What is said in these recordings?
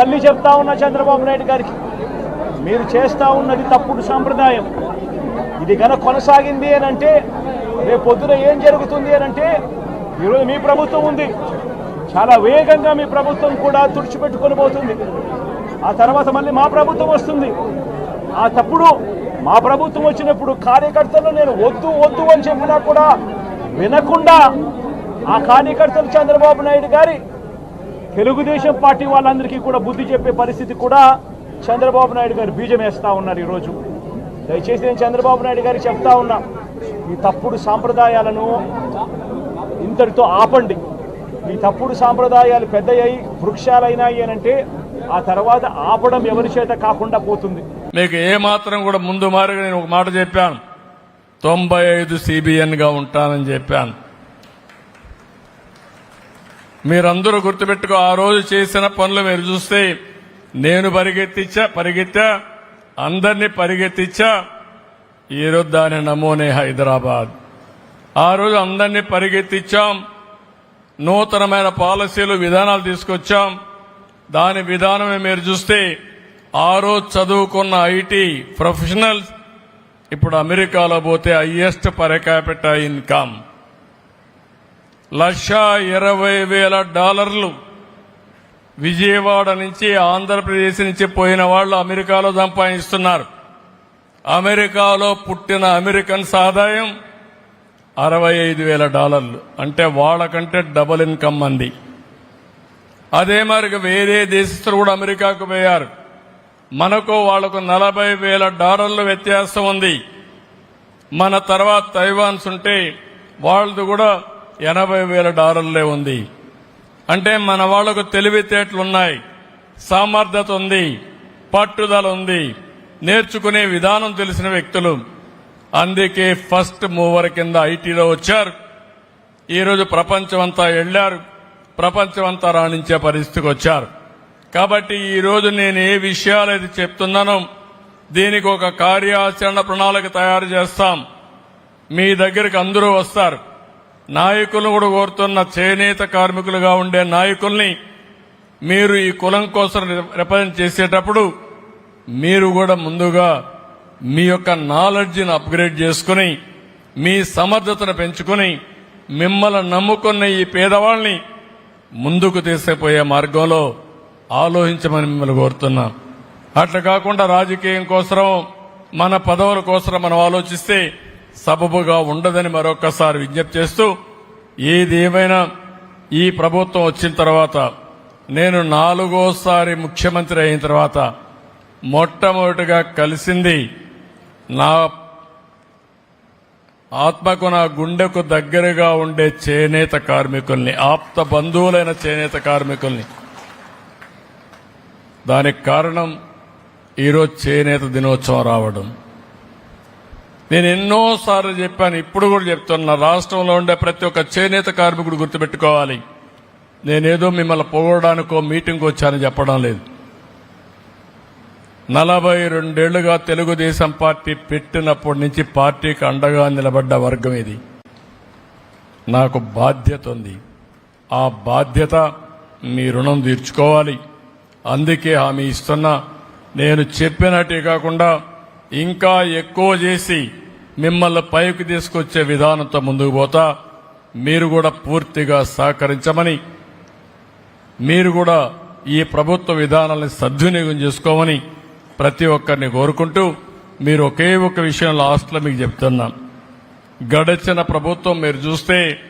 మళ్ళీ చెప్తా ఉన్నా చంద్రబాబు నాయుడు గారికి. మీరు చేస్తూ ఉన్నది తప్పుడు సాంప్రదాయం. ఇది గన కొనసాగింది అని అంటే రేపు పొద్దున ఏం జరుగుతుంది అని అంటే ఈరోజు మీ ప్రభుత్వం ఉంది. చాలా వేగంగా మీ ప్రభుత్వం కూడా తుడిచిపెట్టుకొని పోతుంది. ఆ తర్వాత మళ్ళీ మా ప్రభుత్వం వస్తుంది. ఆ తప్పుడు మా ప్రభుత్వం వచ్చినప్పుడు కార్యకర్తలు నేను వద్దు వద్దు అని చెప్పినా కూడా వినకుండా ఆ కార్యకర్తలు చంద్రబాబు నాయుడు గారి తెలుగుదేశం పార్టీ వాళ్ళందరికీ కూడా బుద్ధి చెప్పే పరిస్థితి కూడా చంద్రబాబు నాయుడు గారు బీజం వేస్తూ ఉన్నారు ఈరోజు. దయచేసి నేను చంద్రబాబు నాయుడు గారికి చెప్తా ఉన్నా ఈ తప్పుడు సాంప్రదాయాలను ఇంతటితో ఆపండి. ఈ తప్పుడు సాంప్రదాయాలు పెద్దయ్యాయి వృక్షాలైనాయి అని అంటే ఆ తర్వాత ఆపడం ఎవరి చేత కాకుండా పోతుంది. మీకు ఏమాత్రం కూడా ముందు మారుగా నేను ఒక మాట చెప్పాను. తొంభై ఐదు సిబిఎన్గా ఉంటానని చెప్పాను. మీరందరూ గుర్తుపెట్టుకో ఆ రోజు చేసిన పనులు మీరు చూస్తే నేను పరిగెత్తిచ్చా పరిగెత్తా అందరినీ పరిగెత్తిచ్చా ఈరోజు దాని నమూనే హైదరాబాద్. ఆ రోజు అందరినీ పరిగెత్తిచ్చాం నూతనమైన పాలసీలు విధానాలు తీసుకొచ్చాం. దాని విధానమే మీరు చూస్తే ఆ రోజు చదువుకున్న ఐటీ ప్రొఫెషనల్స్ ఇప్పుడు అమెరికాలో పోతే highest per capital income. Lakh ఇరవై వేల డాలర్లు విజయవాడ నుంచి ఆంధ్రప్రదేశ్ నుంచి పోయిన వాళ్ళు అమెరికాలో సంపాదిస్తున్నారు. అమెరికాలో పుట్టిన అమెరికన్స్ ఆదాయం అరవై ఐదు వేల డాలర్లు. అంటే వాళ్ళకంటే డబుల్ ఇన్కమ్ అంది అదే మరి వేరే దేశస్తులు కూడా అమెరికాకు పోయారు. మనకు వాళ్ళకు నలభై వేల డాలర్లు వ్యత్యాసం ఉంది. మన తర్వాత తైవాన్స్ ఉంటే వాళ్ళది కూడా ఎనభై వేల డాలర్లే ఉంది. అంటే మన వాళ్ళకు తెలివితేటలున్నాయి. సామర్థ్యత ఉంది. పట్టుదల ఉంది. నేర్చుకునే విధానం తెలిసిన వ్యక్తులు. అందుకే ఫస్ట్ మూవర్ కింద ఐటీలో వచ్చారు. ఈరోజు ప్రపంచమంతా వెళ్ళారు ప్రపంచమంతా రాణించే పరిస్థితికి వచ్చారు. కాబట్టి ఈరోజు నేను ఏ విషయాలు అయితే చెప్తున్నానో దీనికి ఒక కార్యాచరణ ప్రణాళిక తయారు చేస్తాం. మీ దగ్గరికి అందరూ వస్తారు. నాయకులను కూడా కోరుతున్న చేనేత కార్మికులుగా ఉండే నాయకుల్ని మీరు ఈ కులం కోసం రిప్రజెంట్ చేసేటప్పుడు మీరు కూడా ముందుగా మీ యొక్క నాలెడ్జిని అప్గ్రేడ్ చేసుకుని మీ సమర్థతను పెంచుకుని మిమ్మల్ని నమ్ముకున్న ఈ పేదవాళ్ళని ముందుకు తీసుకుపోయే మార్గంలో ఆలోచించమని మిమ్మల్ని కోరుతున్నా. అట్లా కాకుండా రాజకీయం కోసం మన పదవుల కోసం మనం ఆలోచిస్తే సబబుగా ఉండదని మరొకసారి విజ్ఞప్తి చేస్తూ ఏది ఏమైనా ఈ ప్రభుత్వం వచ్చిన తర్వాత నేను నాలుగోసారి ముఖ్యమంత్రి అయిన తర్వాత మొట్టమొదటిగా కలిసింది నా ఆత్మకు నా గుండెకు దగ్గరగా ఉండే చేనేత కార్మికుల్ని ఆప్త బంధువులైన చేనేత కార్మికుల్ని. దానికి కారణం ఈరోజు చేనేత దినోత్సవం రావడం. నేను ఎన్నోసార్లు చెప్పాను ఇప్పుడు కూడా చెప్తున్నా రాష్ట్రంలో ఉండే ప్రతి ఒక్క చేనేత కార్మికుడు గుర్తుపెట్టుకోవాలి. నేనేదో మిమ్మల్ని పొగడానికో మీటింగ్కి వచ్చానని చెప్పడం లేదు. నలభై రెండేళ్ళుగా తెలుగుదేశం పార్టీ పెట్టినప్పటి నుంచి పార్టీకి అండగా నిలబడ్డ వర్గం ఇది. నాకు బాధ్యత ఉంది. ఆ బాధ్యత మీ రుణం తీర్చుకోవాలి. అందుకే హామీ ఇస్తున్నా. నేను చెప్పినట్టే కాకుండా ఇంకా ఎక్కువ చేసి మిమ్మల్ని పైకి తీసుకొచ్చే విధానంతో ముందుకు పోతా. మీరు కూడా పూర్తిగా సహకరించమని మీరు కూడా ఈ ప్రభుత్వ విధానాలను సద్వినియోగం చేసుకోమని ప్రతి ఒక్కరిని కోరుకుంటూ మీరు ఒకే ఒక విషయం లాస్ట్లో మీకు చెప్తున్నాను. గడచిన ప్రభుత్వం మీరు చూస్తే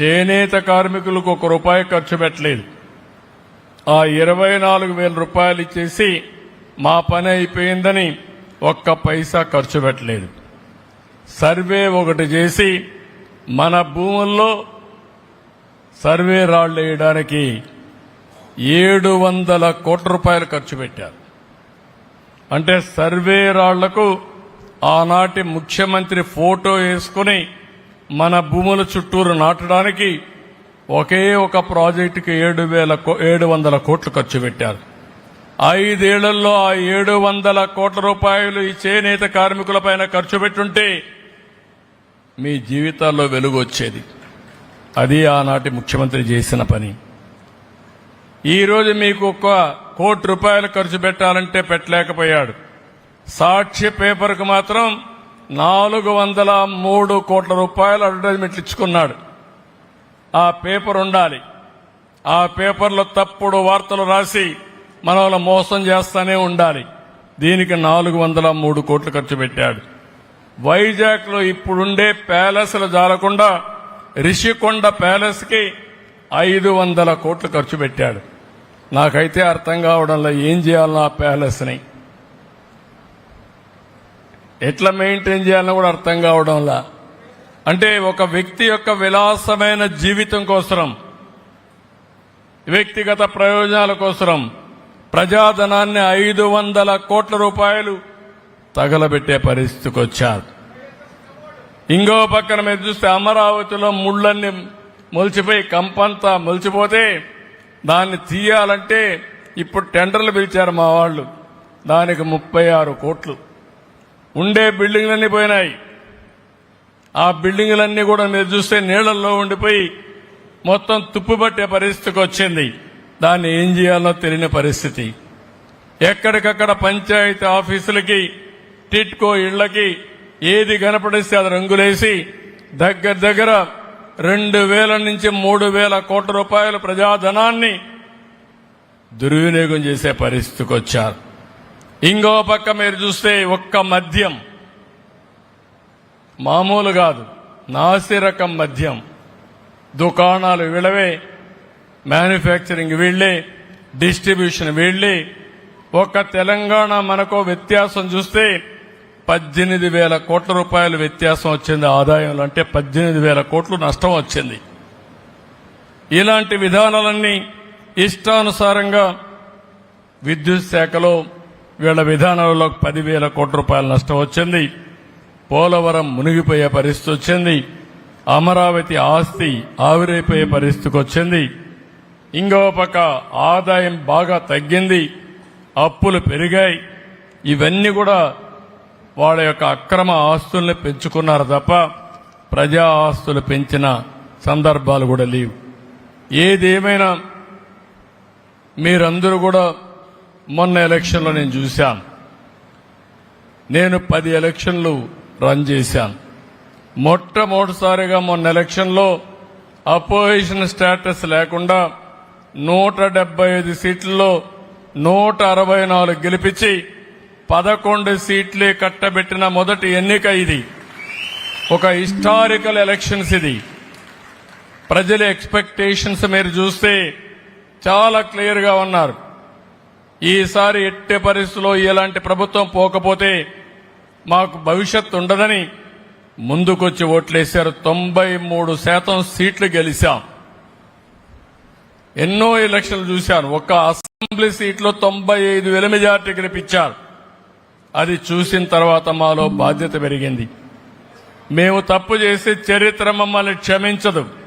చేనేత కార్మికులకు ఒక రూపాయి ఖర్చు పెట్టలేదు. ఆ ఇరవై నాలుగు వేల రూపాయలు ఇచ్చేసి మా పని అయిపోయిందని ఒక్క పైసా ఖర్చు పెట్టలేదు. సర్వే ఒకటి చేసి మన భూముల్లో సర్వే రాళ్ళు వేయడానికి ఏడు వందల కోట్ల రూపాయలు ఖర్చు పెట్టారు. అంటే సర్వే రాళ్ళకు ఆనాటి ముఖ్యమంత్రి ఫోటో వేసుకుని మన భూముల చుట్టూరు నాటడానికి ఒకే ఒక ప్రాజెక్టుకి ఏడు వేల కో- ఏడు వందల కోట్లు ఖర్చు పెట్టారు. ఐదేళ్ళలో ఆ ఏడు వందల కోట్ల రూపాయలు ఈ చేనేత కార్మికులపైన ఖర్చు పెట్టుంటే మీ జీవితాల్లో వెలుగు వచ్చేది. అది ఆనాటి ముఖ్యమంత్రి చేసిన పని. ఈరోజు మీకు ఒక కోటి రూపాయలు ఖర్చు పెట్టాలంటే పెట్టలేకపోయాడు. సాక్ష్య పేపర్కు మాత్రం నాలుగు వందల మూడు కోట్ల రూపాయలు అడ్వర్టైజ్మెంట్లు ఇచ్చుకున్నాడు. ఆ పేపర్ ఉండాలి. ఆ పేపర్లో తప్పుడు వార్తలు రాసి మన వాళ్ళ మోసం చేస్తూనే ఉండాలి. దీనికి నాలుగు వందల మూడు కోట్లు ఖర్చు పెట్టాడు. వైజాగ్లో ఇప్పుడుండే ప్యాలెస్లు జాలకుండా రిషికొండ ప్యాలెస్కి ఐదు వందల కోట్లు ఖర్చు పెట్టాడు. నాకైతే అర్థం కావడంలో ఏం చేయాలన్నా ఆ ప్యాలెస్ని. ఎట్లా మెయింటైన్ చేయాలని కూడా అర్థం కావడంలా. అంటే ఒక వ్యక్తి యొక్క విలాసమైన జీవితం కోసరం. వ్యక్తిగత ప్రయోజనాల కోసరం. ప్రజాధనాన్ని ఐదు వందల కోట్ల రూపాయలు తగలబెట్టే పరిస్థితికి వచ్చారు ఇంకో పక్కన మీరు చూస్తే అమరావతిలో ముళ్ళన్ని మొలిచిపోయి కంపంతా మొలిచిపోతే దాన్ని తీయాలంటే ఇప్పుడు టెండర్లు పిలిచారు మా వాళ్ళు. దానికి ముప్పై ఆరు కోట్లు. ఉండే బిల్డింగ్లన్నీ పోయినాయి. ఆ బిల్డింగ్లన్నీ కూడా మీరు చూస్తే నీళ్ళలో ఉండిపోయి మొత్తం తుప్పుపట్టే పరిస్థితికి వచ్చింది దాన్ని ఏం చేయాలో తెలియని పరిస్థితి. ఎక్కడికక్కడ పంచాయతీ ఆఫీసులకి టిట్కో ఇళ్ళకి ఏది కనపడిస్తే అది రంగులేసి దగ్గర దగ్గర రెండు వేల నుంచి మూడు వేల కోట్ల రూపాయల ప్రజాధనాన్ని దుర్వినియోగం చేసే పరిస్థితికి వచ్చారు. ఇంకో పక్క మీరు చూస్తే ఒక్క మద్యం. మామూలు కాదు నాసి రకం మద్యం. దుకాణాలు విడవే మ్యానుఫ్యాక్చరింగ్ వీళ్ళే డిస్ట్రిబ్యూషన్ వీళ్ళే. ఒక తెలంగాణ మనకు వ్యత్యాసం చూస్తే పద్దెనిమిది వేల కోట్ల రూపాయల వ్యత్యాసం వచ్చింది ఆదాయంలో. అంటే పద్దెనిమిది వేల కోట్లు నష్టం వచ్చింది. ఇలాంటి విధానాలన్నీ ఇష్టానుసారంగా విద్యుత్ శాఖలో వీళ్ళ విధానాలలో పదివేల కోట్ల రూపాయల నష్టం వచ్చింది. పోలవరం మునిగిపోయే పరిస్థితి వచ్చింది. అమరావతి ఆస్తి ఆవిరైపోయే పరిస్థితికి వచ్చింది. ఇంకో పక్క ఆదాయం బాగా తగ్గింది అప్పులు పెరిగాయి. ఇవన్నీ కూడా వాళ్ళ యొక్క అక్రమ ఆస్తుల్ని పెంచుకున్నారు తప్ప ప్రజా ఆస్తులు పెంచిన సందర్భాలు కూడా లేవు. ఏదేమైనా మీరందరూ కూడా మొన్న ఎలక్షన్లో నేను చూశాను నేను పది ఎలక్షన్లు రన్ చేశాను మొట్టమొదటిసారిగా మొన్న ఎలక్షన్లో అపోజిషన్ స్టేటస్ లేకుండా నూట డెబ్బై ఐదు సీట్లలో నూట అరవై నాలుగు గెలిపించి పదకొండు సీట్లే కట్టబెట్టిన మొదటి ఎన్నిక ఇది. ఒక హిస్టారికల్ ఎలక్షన్స్ ఇది. ప్రజల ఎక్స్పెక్టేషన్స్ మీరు చూస్తే చాలా క్లియర్గా ఉన్నారు. ఈసారి ఎట్టి పరిస్థితుల్లో ఇలాంటి ప్రభుత్వం పోకపోతే మాకు భవిష్యత్తు ఉండదని ముందుకొచ్చి ఓట్లేశారు. తొంభై మూడు శాతం సీట్లు గెలిచాం. ఎన్నో ఎలక్షన్లు చూశాను. ఒక అసెంబ్లీ సీట్లో తొంభై ఐదు వేల మెజార్టీ గెలిపించారు. అది చూసిన తర్వాత మాలో బాధ్యత పెరిగింది. మేము తప్పు చేసి చరిత్ర మమ్మల్ని క్షమించదు.